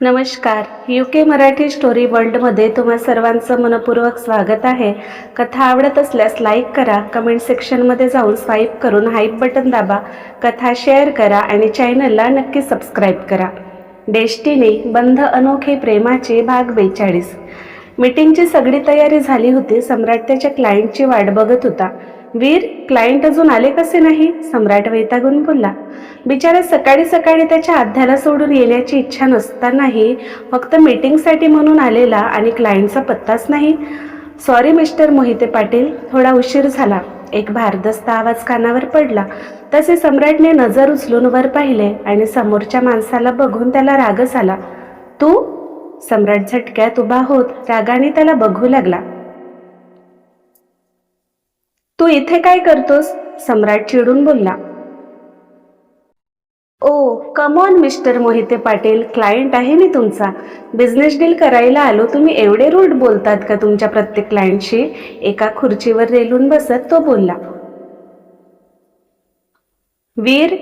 नमस्कार. U K Marathi story वर्ल्डमध्ये तुम्हा सर्वांचं मनपूर्वक स्वागत आहे. कथा आवडत असल्यास लाईक करा कमेंट सेक्शनमध्ये जाऊन स्वाईप करून हाईप बटन दाबा कथा शेअर करा आणि चॅनलला नक्की सबस्क्राईब करा. डेस्टिनी बंध अनोखे प्रेमाचे भाग बेचाळीस. मीटिंगची सगळी तयारी झाली होती सम्राट त्याच्या क्लायंटची वाट बघत होता. वीर क्लायंट अजून आले कसे नाही? सम्राट वैतागून बोलला बिचारा सकाळी सकाळी त्याच्या अध्याला सोडून येण्याची इच्छा नसतानाही फक्त मीटिंगसाठी म्हणून आलेला आणि क्लायंटचा पत्ताच नाही. सॉरी मिस्टर मोहिते पाटील थोडा उशीर झाला. एक भारदस्त आवाज कानावर पडला. तसे सम्राटने नजर उचलून वर पाहिले आणि समोरच्या माणसाला बघून त्याला रागच आला. तू? सम्राट झटक्यात उभा होत रागाने त्याला बघू लागला. तू इथे काय करतोस? सम्राट चिडून बोलला. ओ come on mister Mohite Patil client आहे मी तुमचा. बिझनेस डील करायला आलो तुम्ही एवढे रूट बोलतात का तुमच्या प्रत्येक क्लायंटशी एका खुर्चीवर रेलून बसत तो बोलला. वीर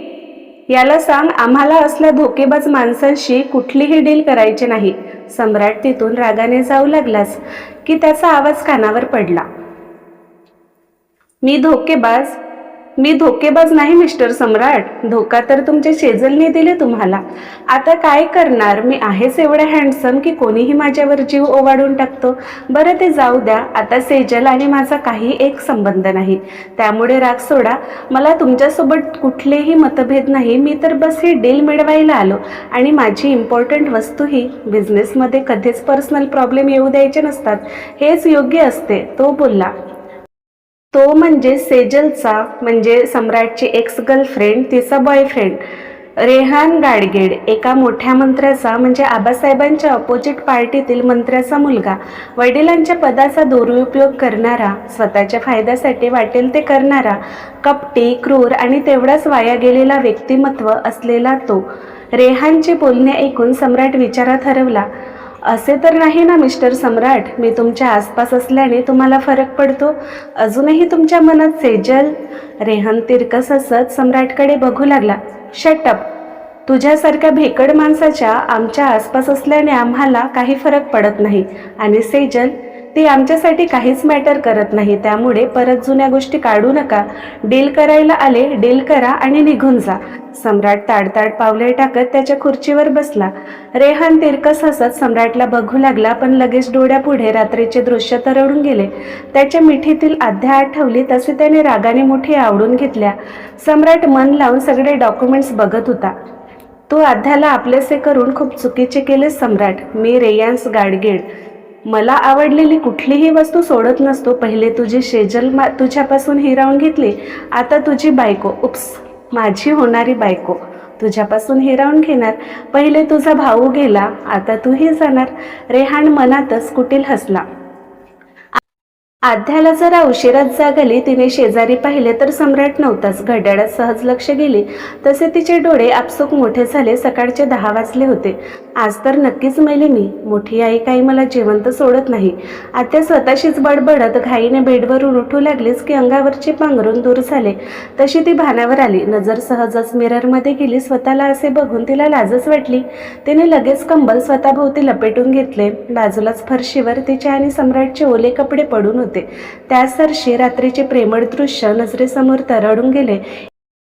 याला सांग आम्हाला असल्या धोकेबाज माणसांशी कुठलीही डील करायची नाही. सम्राट तिथून रागाने जाऊ लागलास की त्याचा आवाज कानावर पडला. मी धोकेबाज. मी धोकेबाज नाही मिस्टर सम्राट. धोका तर तुमच्या शेजलने दिले तुम्हाला. आता काय करणार? मी आहेच एवढा हँडसम की कोणीही माझ्यावर जीव ओवाडून टाकतो. बरं ते जाऊ द्या. आता सेजल आणि माझा काही एक संबंध नाही. त्यामुळे राग सोडा. मला तुमच्यासोबत कुठलेही मतभेद नाही. मी तर बस ही डील मिळवायला आलो. आणि माझी इम्पॉर्टंट वस्तू ही बिझनेसमध्ये कधीच पर्सनल प्रॉब्लेम येऊ द्यायचे नसतात. हेच योग्य असते तो बोलला. तो म्हणजे सेजलचा म्हणजे सम्राटची एक्स गर्लफ्रेंड तिचा बॉयफ्रेंड रेहान गाडगेड एका मोठ्या मंत्र्याचा म्हणजे आबासाहेबांच्या अपोजिट पार्टीतील मंत्र्याचा मुलगा. वडिलांच्या पदाचा दुरुपयोग करणारा स्वतःच्या फायद्यासाठी वाटेल ते करणारा कपटी क्रूर आणि तेवढाच वाया गेलेला व्यक्तिमत्व असलेला तो. रेहानचे बोलणे ऐकून सम्राट विचारात हरवला असे तर नाही ना मिस्टर सम्राट? मी तुमच्या आसपास असल्याने तुम्हाला फरक पडतो? अजूनही तुमच्या मनात सेजल रेहन तिरकस असत सम्राटकडे बघू लागला. शटअप तुझ्यासारख्या भेकड माणसाच्या आमच्या आसपास असल्याने आम्हाला काही फरक पडत नाही. आणि सेजल ती आमच्यासाठी काहीच मॅटर करत नाही. त्यामुळे परत जुन्या गोष्टी काढू नका. डील करायला आले डील करा आणि निघून जा. सम्राट ताडताड पावले टाकत त्याच्या खुर्चीवर बसला. रेहान तिरकस हसत सम्राटला बघू लागला पण लगेच डोळ्यापुढे रात्रीचे दृश्य तरळून गेले. त्याच्या मिठीतील आध्या आठवली तसे त्याने रागाने मोठी आवडून घेतल्या. सम्राट मन लावून सगळे डॉक्युमेंट्स बघत होता. तू आध्याला आपलेसे करून खूप चुकीचे केले सम्राट. मी रेयांस गाडगेड. मला आवडलेली कुठलीही वस्तू सोडत नसतो. पहिले तुझी शेजल मा तुझ्यापासून हिरावून घेतली. आता तुझी बायको. उप्स. माझी होणारी बायको. तुझ्यापासून हिरावून घेणार. पहिले तुझा भाऊ गेला. आता तूही जाणार. रेहान मनातच कुटील हसला. आध्याला जरा उशिरात जाग आली तिने शेजारी पाहिले तर सम्राट नव्हताच. घड्याळात सहज लक्ष गेले. तसे तिचे डोळे आपसूक मोठे झाले. सकाळचे दहा वाजले होते. आज तर नक्कीच मेले मी. मोठी आई काही मला जिवंत सोडत नाही. आत्या स्वतःशीच बडबडत घाईने बेडवरून उठू लागलीच की अंगावरचे पांघरून दूर झाले. तशी ती भानावर आली. नजर सहजच मिररमध्ये गेली. स्वतःला असे बघून तिला लाजच वाटली. तिने लगेच कंबल स्वतःभोवती लपेटून घेतले. बाजूलाच फरशीवर तिचे आणि सम्राटचे ओले कपडे पडून होते. त्याच सरशी रात्रीचे प्रेमळ दृश्य नजरेसमोर तरळून गेले.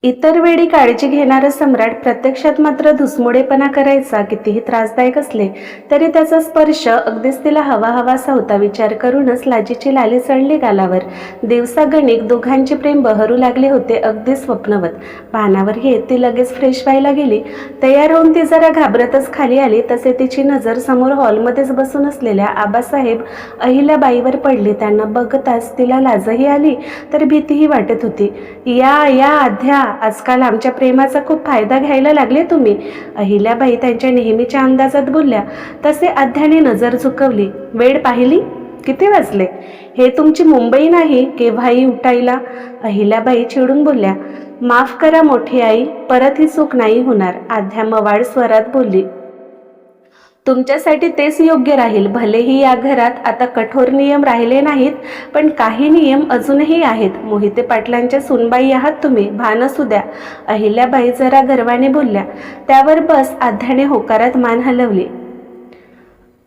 इतर वेळी काळजी घेणारा सम्राट प्रत्यक्षात मात्र धुसमुडेपणा करायचा कितीही त्रासदायक असले तरी त्याचा स्पर्श अगदीच तिला हवा हवासा होता. विचार करूनच लाजीची लाली चढली गालावर. दिवसागणिक दोघांचे प्रेम बहरू लागले होते अगदी स्वप्नवत. पानावर येत ती लगेच फ्रेश व्हायला गेली. तयार होऊन ती जरा घाबरतच खाली आली तसे तिची नजर समोर हॉलमध्येच बसून असलेल्या आबासाहेब अहिल्याबाईवर पडली. त्यांना बघताच तिला लाजही आली तर भीतीही वाटत होती. या या आध्या आजकाल आमच्या प्रेमाचा खूप फायदा घ्यायला लागले तुम्ही. अहिल्याबाई त्यांच्या नेहमीच्या अंदाजात बोलल्या तसे अध्याने नजर झुकवली वेळ पाहिली? किती वाजले? हे तुमची मुंबई नाही केव्हाही उठायला? अहिल्याबाई चिडून बोलल्या माफ करा मोठी आई परत ही चूक नाही होणार. आध्या मवाळ स्वरात बोलली तुमच्यासाठी तेच योग्य राहील. भलेही या घरात आता कठोर नियम राहिले नाहीत पण काही नियम अजूनही आहेत. मोहिते पाटलांच्या सुनबाई आहात तुम्ही भान असू द्या. अहिल्याबाई जरा गर्वाने बोलल्या त्यावर बस आध्याने होकारात मान हलवली.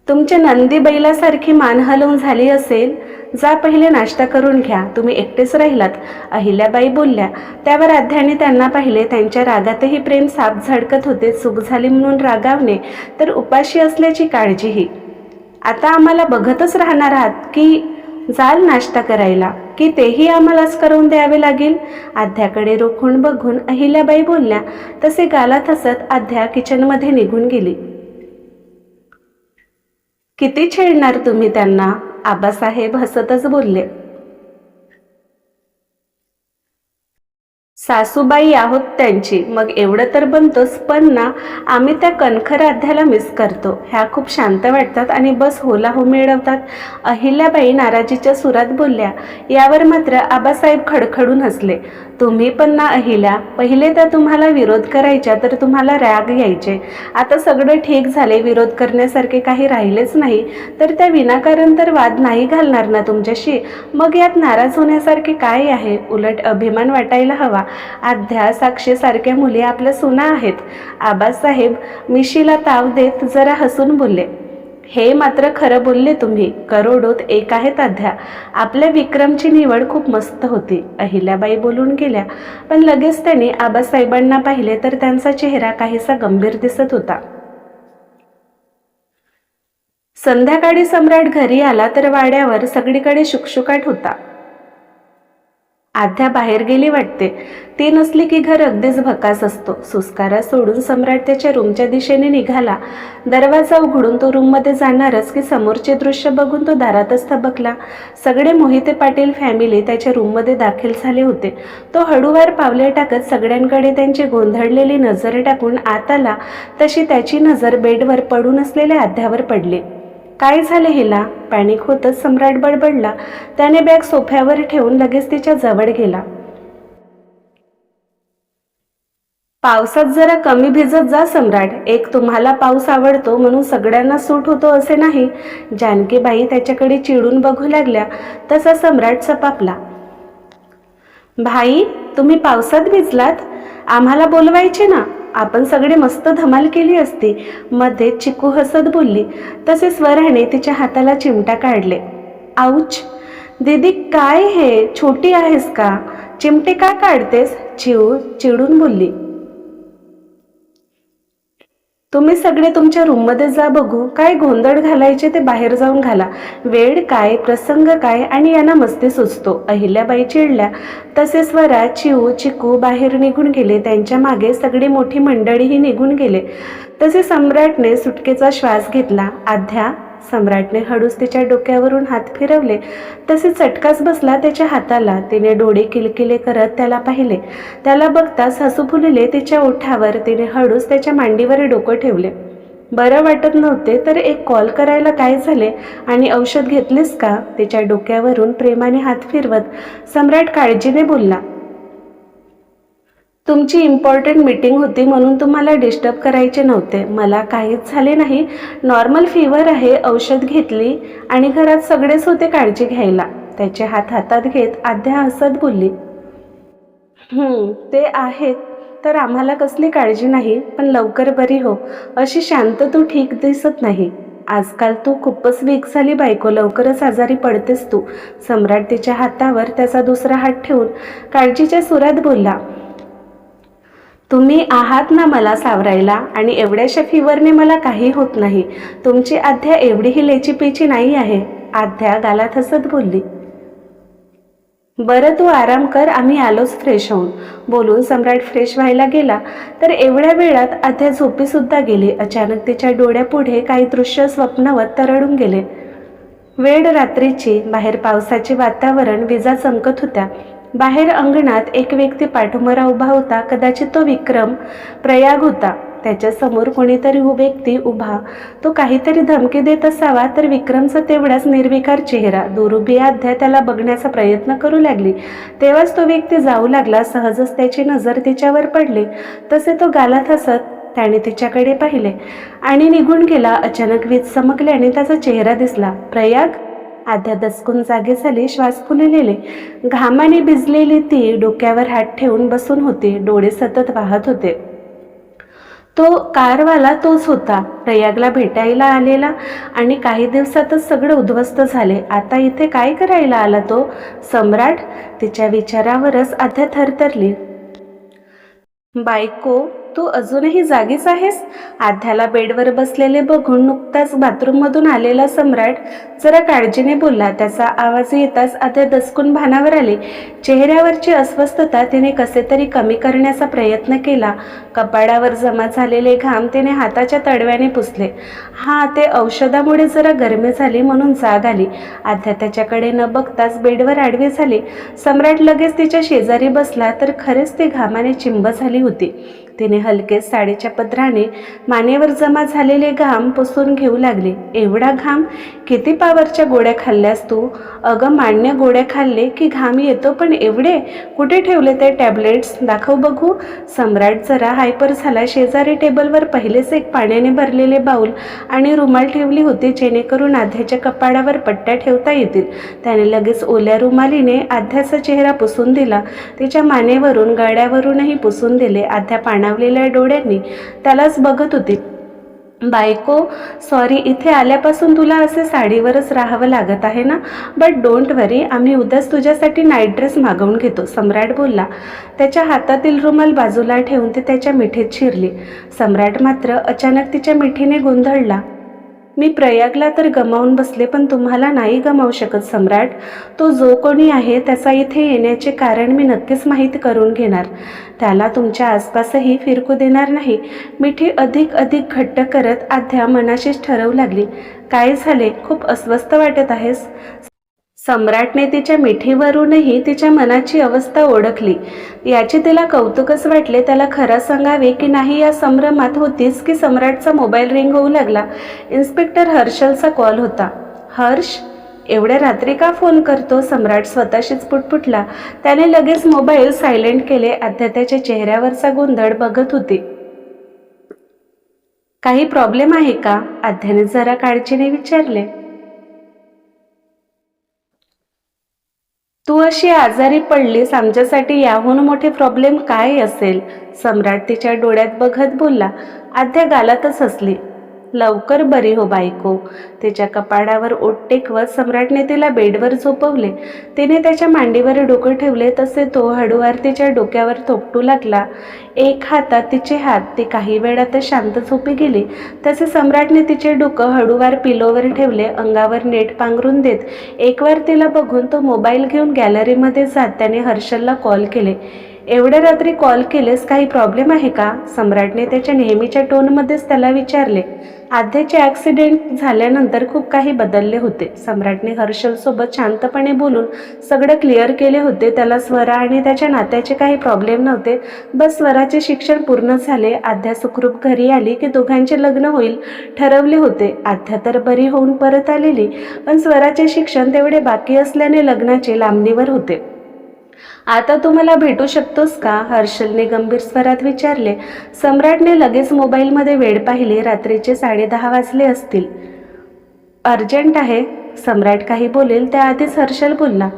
तुमच्या नंदीबैलासारखी मान हलवून झाली असेल जा पहिले नाश्ता करून घ्या. तुम्ही एकटेच राहिलात. अहिल्याबाई बोलल्या त्यावर आध्याने त्यांना पाहिले त्यांच्या रागातही प्रेम साप झडकत होते चूक झाली म्हणून रागावणे तर उपाशी असल्याची काळजीही. आता आम्हाला बघतच राहणार आहात की जाल नाश्ता करायला की तेही आम्हालाच करून द्यावे लागेल? आध्याकडे रोखून बघून अहिल्याबाई बोलल्या तसे गालात हसत आध्या किचनमध्ये निघून गेली. किती छेडणार तुम्ही त्यांना? आबासाहेब हसतच बोलले. सासूबाई आहोत त्यांची. मग एवढं तर बनतोच पण ना आम्ही त्या कणखर आध्याला मिस करतो. ह्या खूप शांत वाटतात आणि बस होला हो मिळवतात. अहिल्याबाई नाराजीच्या सुरात बोलल्या यावर मात्र आबासाहेब खडखडून हसले. तुम्ही पण ना अहिल्या पहिले तर तुम्हाला विरोध करायच्या तर तुम्हाला राग यायचे. आता सगळं ठीक झाले विरोध करण्यासारखे काही राहिलेच नाही. तर त्या विनाकारण तर वाद नाही घालणार ना तुमच्याशी? मग यात नाराज होण्यासारखे काय आहे? उलट अभिमान वाटायला हवा. आध्या साक्षीसारख्या मुली आपल्या सुना आहेत. आबासाहेब मिशीला ताव देत जरा हसून बोलले हे मात्र खरं बोलले तुम्ही. करोडोत एक आहेत अध्या. आपल्या विक्रमची निवड खूप मस्त होती. अहिल्याबाई बोलून गेल्या पण लगेच त्यांनी आबासाहेबांना पाहिले तर त्यांचा चेहरा काहीसा गंभीर दिसत होता. संध्याकाळी सम्राट घरी आला तर वाड्यावर सगळीकडे शुकशुकाट होता. आध्या बाहेर गेली वाटते. ती नसली की घर अगदीच भकास असतो. सुस्कारा सोडून सम्राट त्याच्या रूमच्या दिशेने निघाला. दरवाजा उघडून तो रूममध्ये जाणारच की समोरचे दृश्य बघून तो दारातच थबकला. सगळे मोहिते पाटील फॅमिली त्याच्या रूममध्ये दाखल झाले होते. तो हळूवार पावले टाकत सगळ्यांकडे त्यांची गोंधळलेली नजर टाकून आत आला. तशी त्याची नजर बेडवर पडून असलेल्या आध्यावर पडली. काय झाले हिला? पॅनिक होतच सम्राट बडबडला. त्याने बॅग सोफ्यावर ठेवून लगेच तिच्या जवळ गेला. पावसात जरा कमी भिजत जा सम्राट. एक तुम्हाला पाऊस आवडतो म्हणून सगळ्यांना सूट होतो असे नाही. जानकीबाई त्याच्याकडे चिडून बघू लागल्या. तसा सम्राट सपापला. भाई तुम्ही पावसात भिजलात? आम्हाला बोलवायचे ना? आपण सगळे मस्त धमाल केली असती. मध्ये चिकू हसत बोलली. तसे स्वराने तिच्या हाताला चिमटा काढले. आऊच दीदी काय हे? छोटी आहेस का? चिमटे का काढतेस? चिऊ चिडून बोलली. तुम्ही सगळे तुमच्या रूममध्ये जा बघू. काय गोंधळ घालायचे ते बाहेर जाऊन घाला. वेळ काय प्रसंग काय आणि यांना मस्ती सुचतो. अहिल्याबाई चिडल्या. तसे स्वरा चिऊ चिकू बाहेर निघून गेले. त्यांच्या मागे सगळी मोठी मंडळीही निघून गेले. तसे सम्राटने सुटकेचा श्वास घेतला. आध्या सम्राटने हळूच तिच्या डोक्यावरून हात फिरवले. तसे चटकाच बसला त्याच्या हाताला. तिने डोळे किलकिले करत त्याला पाहिले. त्याला बघताच हसू फुलले तिच्या ओठावर. तिने हळूच त्याच्या मांडीवर डोकं ठेवले. बरं वाटत नव्हते तर एक कॉल करायला काय झाले? आणि औषध घेतलेस का? तिच्या डोक्यावरून प्रेमाने हात फिरवत सम्राट काळजीने बोलला. तुमची इम्पॉर्टंट मीटिंग होती म्हणून तुम्हाला डिस्टर्ब करायचे नव्हते. मला काहीच झाले नाही. नॉर्मल फीवर आहे औषध घेतली आणि घरात सगळेच होते काळजी घ्यायला. त्याचे हात हातात घेत आध्या हसत बोलली ते आहेत तर आम्हाला कसली काळजी नाही पण लवकर बरी हो. अशी शांत तू ठीक दिसत नाही. आजकाल तू खूपच वीक झाली बायको लवकरच आजारी पडतेस तू. सम्राट तिच्या हातावर त्याचा दुसरा हात ठेवून काळजीच्या सुरात बोलला तुम्ही आहात ना मला सावरायला आणि एवढ्याशा फीवरने मला काही होत नाही. तुमची आध्या एवढीही लेचीपेची नाही आहे. आध्या गालात हसत बोलली. बरं तू आराम कर आम्ही आलोच फ्रेश होऊन. बोलून सम्राट फ्रेश व्हायला गेला. तर एवढ्या वेळात आध्या झोपीसुद्धा गेली. अचानक तिच्या डोळ्यापुढे काही दृश्य स्वप्नवत तरडून गेले. वेळ रात्रीची बाहेर पावसाचे वातावरण विजा चमकत होत्या. बाहेर अंगणात एक व्यक्ती पाठोमरा उभा होता. कदाचित तो विक्रम प्रयाग होता. त्याच्यासमोर कोणीतरी व्यक्ती उभा. तो काहीतरी धमकी देत असावा तर विक्रमचा तेवढाच निर्विकार चेहरा. दुरुबी अध्याय त्याला बघण्याचा प्रयत्न करू लागली. तेव्हाच तो व्यक्ती जाऊ लागला. सहजच त्याची नजर तिच्यावर पडली. तसे तो गालात हसत त्याने तिच्याकडे पाहिले आणि निघून गेला. अचानक वीज चमकल्याने त्याचा चेहरा दिसला. प्रयाग? आध्या दचकून जागे झाली श्वास फुललेले. घामाने भिजलेली ती डोक्यावर हात ठेवून बसून होती. डोळे सतत वाहत होते. तो कारवाला तोच होता. प्रयागला भेटायला आलेला आणि काही दिवसातच सगळं उद्ध्वस्त झाले. आता इथे काय करायला आला तो? सम्राट? तिच्या विचारावरच आध्या थरथरली. बायको तू अजूनही जागीच आहेस? आध्याला बेडवर बसलेले बघून नुकताच बाथरूममधून आलेला सम्राट जरा काळजीने बोलला. त्याचा आवाज येताच आध्या दसकून भानावर आले. चेहऱ्यावरची अस्वस्थता तिने कसे तरी कमी करण्याचा प्रयत्न केला. कपाडावर जमा झालेले घाम तिने हाताच्या तडव्याने पुसले. हा ते औषधामुळे जरा गरमी झाली म्हणून जाग आली. आध्या त्याच्याकडे न बघताच बेडवर आडवी झाली. सम्राट लगेच तिच्या शेजारी बसला तर खरेच ती घामाने चिंब झाली होती. तिने हलकेच साडीच्या पदराने मानेवर जमा झालेले घाम पुसून घेऊ लागले. एवढा घाम? किती पावरच्या गोळ्या खाल्ल्यास तू? अगं मान्य गोळ्या खाल्ले की घाम येतो पण एवढे? कुठे ठेवले ते टॅबलेट्स? दाखव बघू. सम्राट जरा हायपर झाला. शेजारी टेबलवर पहिलेच एक पाण्याने भरलेले बाऊल आणि रुमाल ठेवली होती जेणेकरून आध्याच्या कपाडावर पट्ट्या ठेवता येतील. त्याने लगेच ओल्या रुमालीने आध्याचा चेहरा पुसून दिला. तिच्या मानेवरून गळ्यावरूनही पुसून दिले. आध्या पाणावलेल्या डोळ्यांनी त्यालाच बघत होती. बायको सॉरी इथे आल्यापासून तुला असे साडीवरच राहावं लागत आहे ना? बट डोंट वरी आम्ही उद्याच तुझ्यासाठी नाईट ड्रेस मागवून घेतो सम्राट बोलला. त्याच्या हातातील रुमाल बाजूला ठेवून ती त्याच्या मिठीत शिरली. सम्राट मात्र अचानक तिच्या मिठीने गोंधळला. मी प्रयागला तर गमावून बसले पण तुम्हाला नाही गमावू शकत सम्राट. तो जो कोणी आहे त्याचा इथे येण्याचे कारण मी नक्कीच माहीत करून घेणार. त्याला तुमच्या आसपासही फिरकू देणार नाही. मिठी अधिक अधिक घट्ट करत आध्या मनाशीच ठरवू लागली. काय झाले? खूप अस्वस्थ वाटत आहेस. सम्राटने तिच्या मिठीवरूनही तिच्या मनाची अवस्था ओळखली. याचे तिला कौतुकच वाटले त्याला खरं सांगावे की नाही या संभ्रमात होतीच की सम्राटचा मोबाईल रिंग होऊ लागला? इन्स्पेक्टर हर्षलचा कॉल होता. हर्ष एवढ्या रात्री का फोन करतो? सम्राट स्वतःशीच पुटपुटला. त्याने लगेच मोबाईल सायलेंट केले. आध्या त्याच्या चेहऱ्यावरचा गोंधळ बघत होती. काही प्रॉब्लेम आहे का? आध्याने जरा काळजीने विचारले. तू अशी आजारी पडलीस आमच्यासाठी याहून मोठे प्रॉब्लेम काय असेल? सम्राट तिच्या डोळ्यात बघत बोलला आध्या गालातच हसली. लवकर बरी हो बायको. तिच्या कपाडावर ओट टेकवत सम्राटने तिला बेडवर झोपवले. तिने त्याच्या मांडीवर डोकं ठेवले तसे तो हळूवार तिच्या डोक्यावर थोपटू लागला. एक हातात तिचे हात ती काही वेळातच शांत झोपी गेली. तसे सम्राटने तिचे डोकं हळूवार पिलोवर ठेवले अंगावर नेट पांघरून देत. एकवार तिला बघून तो मोबाईल घेऊन गॅलरीमध्ये जात त्याने हर्षलला कॉल केले. एवढ्या रात्री कॉल केलेस काही प्रॉब्लेम आहे का? सम्राटने त्याच्या नेहमीच्या टोनमध्येच त्याला विचारले. आध्याचे ॲक्सिडेंट झाल्यानंतर खूप काही बदलले होते. सम्राटने हर्षलसोबत शांतपणे बोलून सगळं क्लिअर केले होते. त्याला स्वरा आणि त्याच्या नात्याचे काही प्रॉब्लेम नव्हते. बस स्वराचे शिक्षण पूर्ण झाले. आध्या सुखरूप घरी आली की दोघांचे लग्न होईल ठरवले होते. आध्या तर बरी होऊन परत आलेली पण स्वराचे शिक्षण तेवढे बाकी असल्याने लग्नाचे लांबणीवर होते. आता तू मला भेटू शकतोस का? हर्षलने गंभीर स्वरात विचारले. सम्राटने लगेच मोबाईलमध्ये वेळ पाहिली. रात्रीचे साडेदहा वाजले असतील. अर्जंट आहे. सम्राट काही बोलेल त्याआधीच हर्षल बोलला.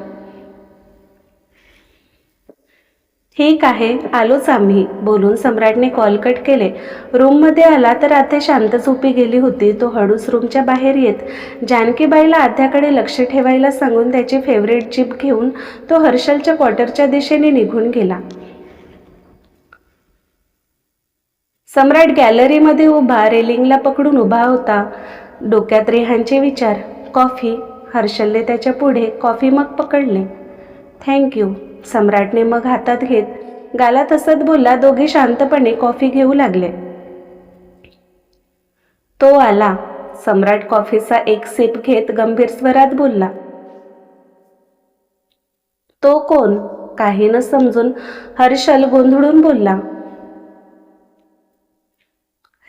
ठीक आहे. आलोच आम्ही. बोलून सम्राटने कॉल कट केले. रूममध्ये आला तर आता शांत झोपी गेली होती. तो हळूस रूमच्या बाहेर येत. जानकीबाईला आध्याकडे लक्ष ठेवायला सांगून त्याची फेवरेट जीप घेऊन तो हर्षलच्या क्वार्टरच्या दिशेने निघून गेला. सम्राट गॅलरीमध्ये उभा रेलिंगला पकडून उभा होता. डोक्यात रेहांचे विचार. कॉफी. हर्षलने त्याच्या पुढे कॉफी मग पकडले. थँक्यू सम्राटने मग हातात घेत गालात हसत बोलला दोघे शांतपणे कॉफी घेऊ लागले. तो आला. सम्राट कॉफीचा एक सिप घेत गंभीर स्वरात बोलला. तो कोण? काही न समजून हर्षल गोंधळून बोलला.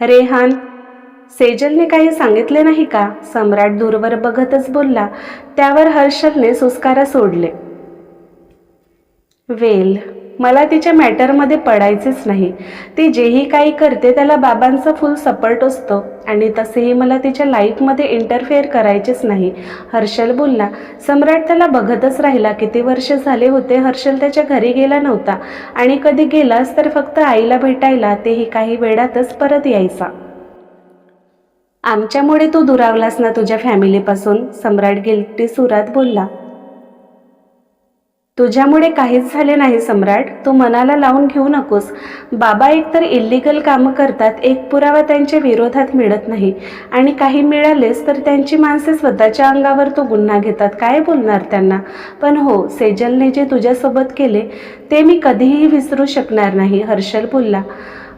रेहान सेजलने काही सांगितले नाही का? सम्राट दूरवर बघतच बोलला. त्यावर हर्षलने सुस्कारा सोडले. वेल. मला तिच्या मॅटरमध्ये पडायचेच नाही. ती जेही काही करते त्याला बाबांचा फुल सपोर्ट असतो. आणि तसेही मला तिच्या लाईफमध्ये इंटरफेअर करायचेच नाही. हर्षल बोलला सम्राट त्याला बघतच राहिला. किती वर्ष झाले होते हर्षल त्याच्या घरी गेला नव्हता. आणि कधी गेलास तर फक्त आईला भेटायला. तेही काही वेळातच परत यायचा. आमच्यामुळे तू दुरावलास ना तुझ्या फॅमिलीपासून सम्राट गिल्टी सुरात बोलला. तुझ्यामुळे काहीच झाले नाही सम्राट. तू मनाला लावून घेऊ नकोस. बाबा एकतर इल्लिगल कामं करतात एक पुरावा त्यांच्या विरोधात मिळत नाही. आणि काही मिळालेच तर त्यांची माणसे स्वतःच्या अंगावर तो गुन्हा घेतात. काय बोलणार त्यांना? पण हो सेजलने जे तुझ्यासोबत केले ते मी कधीही विसरू शकणार नाही हर्षल बोलला.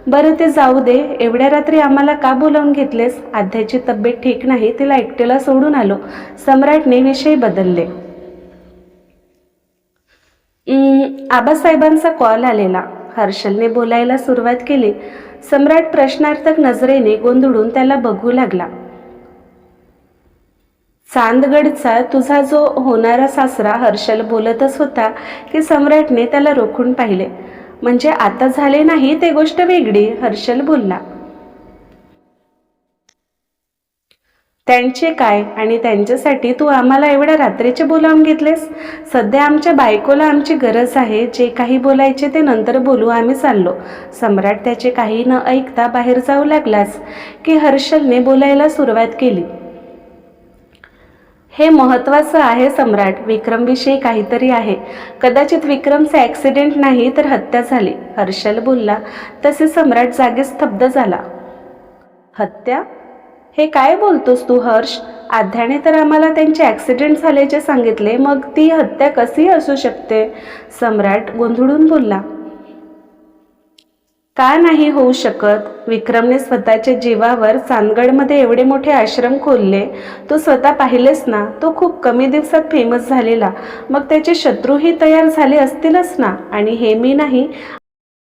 बरं ते जाऊ दे. एवढ्या रात्री आम्हाला का बोलावून घेतलेस? आध्याची तब्येत ठीक नाही तिला एकटेला सोडून आलो. सम्राटने विषय बदलले. आबासाहेबांचा कॉल आलेला. हर्षलने बोलायला सुरुवात केली. सम्राट प्रश्नार्थक नजरेने गोंधळून त्याला बघू लागला. चांदगडचा तुझा जो होणारा सासरा हर्षल बोलतच होता की सम्राटने त्याला रोखून पाहिले. म्हणजे आता झाले नाही ते गोष्ट वेगळी हर्षल बोलला. त्यांचे काय आणि त्यांच्यासाठी तू आम्हाला एवढ्या रात्रीचे बोलावून घेतलेस? सध्या आमच्या बायकोला आमची गरज आहे जे काही बोलायचे ते नंतर बोलू आम्ही चाललो. सम्राट त्याचे काही न ऐकता बाहेर जाऊ लागलास की हर्षलने बोलायला सुरुवात केली. हे महत्त्वाचं आहे सम्राट विक्रमविषयी काहीतरी आहे. कदाचित विक्रमचा ॲक्सिडेंट नाही तर हत्या झाली. हर्षल बोलला तसे सम्राट जागीच स्तब्ध झाला. हत्या? हे काय बोलतोस तू हर्ष? आध्याने तर आम्हाला त्यांचे ॲक्सिडेंट झाल्याचे सांगितले मग ती हत्या कशी असू शकते? सम्राट गोंधळून बोलला. का नाही होऊ शकत? विक्रमने स्वतःच्या जीवावर चांदगडमध्ये एवढे मोठे आश्रम खोलले. तो स्वतः पाहिलेस ना? तो खूप कमी दिवसात फेमस झालेला. मग त्याचे शत्रूही तयार झाले असतीलच ना? आणि हे मी नाही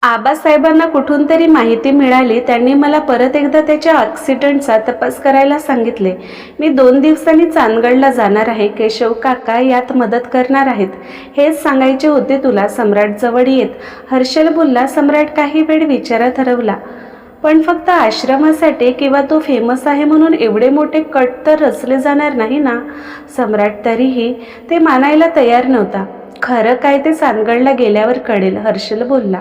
आबासाहेबांना कुठून तरी माहिती मिळाली त्यांनी मला परत एकदा त्याच्या ॲक्सिडेंटचा तपास करायला सांगितले. मी दोन दिवसांनी चांदगडला जाणार आहे. केशव काका यात मदत करणार आहेत. हेच सांगायचे होते तुला सम्राट जवळ येत. हर्षल बोलला सम्राट काही वेळ विचारात हरवला. पण फक्त आश्रमासाठी किंवा तो फेमस आहे म्हणून एवढे मोठे कट तर रचले जाणार नाही ना? सम्राट तरीही ते मानायला तयार नव्हता. खरं काय ते चांदगडला गेल्यावर कळेल हर्षल बोलला.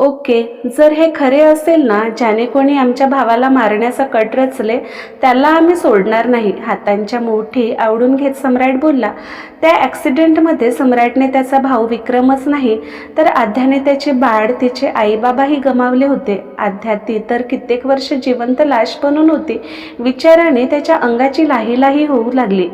ओके जर हे खरे असेल ना ज्याने कोणी आमच्या भावाला मारण्याचा कट रचले त्याला आम्ही सोडणार नाही. हातांच्या मोठी आवडून घेत सम्राट बोलला त्या ॲक्सिडेंटमध्ये सम्राटने त्याचा भाऊ विक्रमच नाही तर आध्याने त्याचे बाळ तिचे आईबाबाही गमावले होते. आध्या ती तर कित्येक वर्ष जिवंत लाश बनून होती. विचाराने त्याच्या अंगाची लाही लाही होऊ लागली.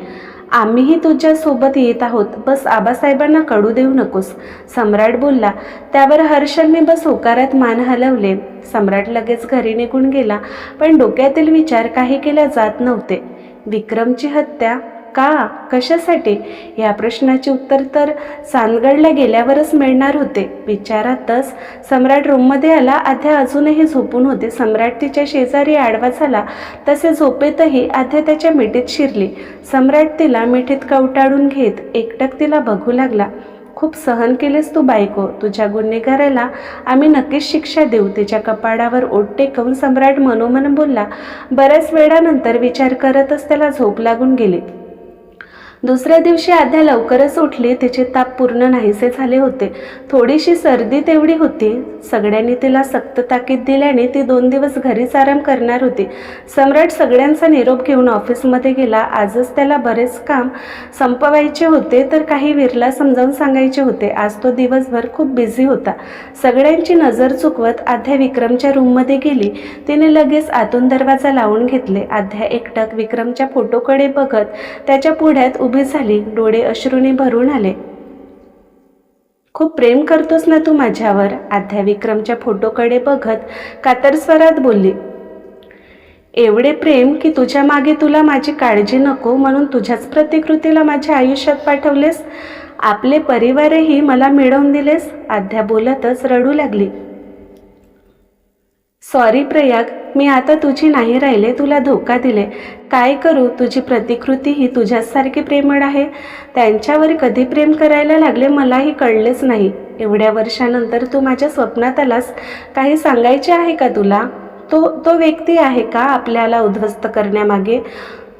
आम्हीही तुझ्यासोबत येत आहोत. बस आबासाहेबांना कळू देऊ नकोस. सम्राट बोलला त्यावर हर्षलने बस होकारात मान हलवले. सम्राट लगेच घरी निघून गेला पण डोक्यातील विचार काही केल्या जात नव्हते. विक्रमची हत्या का? कशासाठी? या प्रश्नाचे उत्तर तर सांदगडला गेल्यावरच मिळणार होते. विचारातच सम्राट रूममध्ये आला. आध्या अजूनही झोपून होते. सम्राट तिच्या शेजारी आडवा झाला. तसे झोपेतही आध्या त्याच्या मिठीत शिरली. सम्राट तिला मिठीत कवटाळून घेत एकटक तिला बघू लागला. खूप सहन केलेस तू बायको. तुझ्या गुन्हेगाराला आम्ही नक्कीच शिक्षा देऊ. तिच्या कपाडावर ओट टेकवून सम्राट मनोमन बोलला बऱ्याच वेळानंतर विचार करतच त्याला झोप लागून गेली. दुसऱ्या दिवशी आध्या लवकरच उठली. तिचे ताप पूर्ण नाहीसे झाले होते. थोडीशी सर्दी तेवढी होती. सगळ्यांनी तिला सक्त ताकीद दिल्याने ती दोन दिवस घरीच आराम करणार होती. सम्राट सगळ्यांचा निरोप घेऊन ऑफिसमध्ये गेला. आजच त्याला बरेच काम संपवायचे होते तर काही विरला समजावून सांगायचे होते. आज तो दिवसभर खूप बिझी होता. सगळ्यांची नजर चुकवत आध्या विक्रमच्या रूममध्ये गेली. तिने लगेच आतून दरवाजा लावून घेतले. आध्या एकटक विक्रमच्या फोटोकडे बघत त्याच्या पुढ्यात उभी झाली डोळे अश्रूने भरून आले. खूप प्रेम करतोस ना तू माझ्यावर आध्या विक्रमच्या फोटोकडे बघत कातर स्वरात बोलली. एवढे प्रेम की तुझ्या मागे तुला माझी काळजी नको म्हणून तुझ्याच प्रतिकृतीला माझ्या आयुष्यात पाठवलेस. आपले परिवारही मला मिळवून दिलेस आध्या बोलतच रडू लागली. सॉरी प्रयाग. मी आता तुझी नाही राहिले तुला धोका दिले. काय करू? तुझी प्रतिकृती ही तुझ्यासारखी प्रेमळ आहे. त्यांच्यावर कधी प्रेम करायला लागले मलाही कळलेच नाही. एवढ्या वर्षानंतर तू माझ्या स्वप्नात आलास. काही सांगायचे आहे का तुला? तो तो व्यक्ती आहे का आपल्याला उद्ध्वस्त करण्यामागे?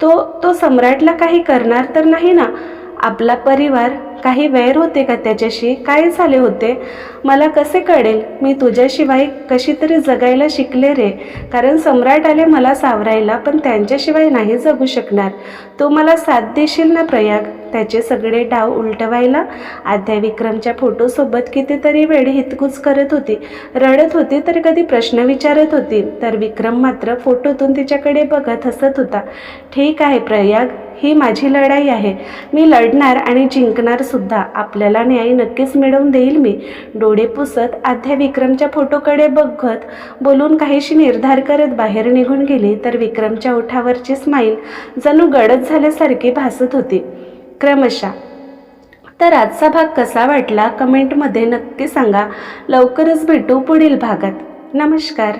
तो तो सम्राटला काही करणार तर नाही ना? आपला परिवार काही वैर होते का त्याच्याशी? काय झाले होते? मला कसे कळेल? मी तुझ्याशिवाय कशी तरी जगायला शिकले रे. कारण सम्राट आले मला सावरायला पण त्यांच्याशिवाय नाही जगू शकणार. तू मला साथ देशील ना प्रयाग? त्याचे सगळे डाव उलटवायला आद्या विक्रमच्या फोटोसोबत कितीतरी वेळ हितकूच करत होती. रडत होती तर कधी प्रश्न विचारत होती. तर विक्रम मात्र फोटोतून तिच्याकडे बघत हसत होता. ठीक आहे प्रयाग. ही माझी लढाई आहे. मी लढणार आणि जिंकणार सुद्धा. आपल्याला न्याय नक्कीच मिळवून देईल मी. डोळे पुसत आध्या विक्रमच्या फोटोकडे बघत बोलून काहीशी निर्धार करत बाहेर निघून गेली तर विक्रमच्या ओठावरची स्माईल जणू गडद झाल्यासारखी भासत होती. क्रमशः तर आजचा भाग कसा वाटला? कमेंटमध्ये नक्की सांगा. लवकरच भेटू पुढील भागात. नमस्कार.